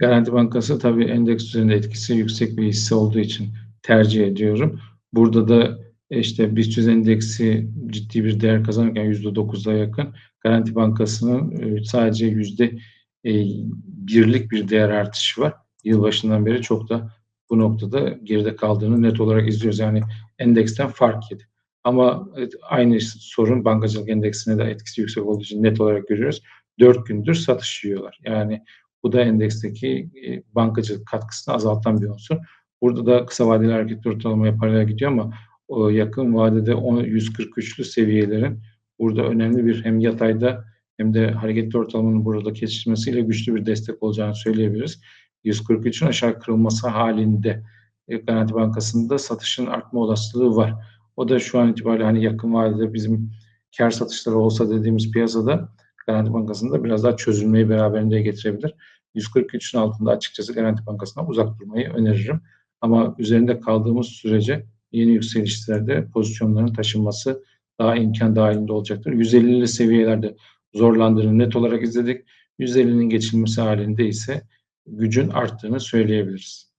Garanti Bankası tabii endeks üzerinde etkisi yüksek bir hisse olduğu için tercih ediyorum. Burada da işte BIST endeksi ciddi bir değer kazanırken %9'a yakın. Garanti Bankası'nın e, sadece yüzde e, birlik bir değer artışı var. Yılbaşından beri çok da bu noktada geride kaldığını net olarak izliyoruz. Yani endeksten fark yedi. Ama aynı sorun bankacılık endeksine de etkisi yüksek olduğu için net olarak görüyoruz. Dört gündür satış yiyorlar. Yani bu da endeksteki e, bankacılık katkısını azaltan bir unsur. Burada da kısa vadeli hareketli ortalamaya paralel gidiyor ama yakın vadede 143'lü seviyelerin burada önemli bir hem yatayda hem de hareketli ortalamanın burada geçişmesiyle güçlü bir destek olacağını söyleyebiliriz. 143'ün aşağı kırılması halinde e, Garanti Bankası'nda satışın artma olasılığı var. O da şu an itibariyle hani yakın vadede bizim kar satışları olsa dediğimiz piyasada Garanti Bankası'nda biraz daha çözülmeyi beraberinde getirebilir. 143'ün altında açıkçası Garanti Bankası'na uzak durmayı öneririm. Ama üzerinde kaldığımız sürece yeni yükselişlerde pozisyonların taşınması daha imkan dahilinde olacaktır. 150'li seviyelerde zorlandığını net olarak izledik. 150'nin geçilmesi halinde ise gücün arttığını söyleyebiliriz.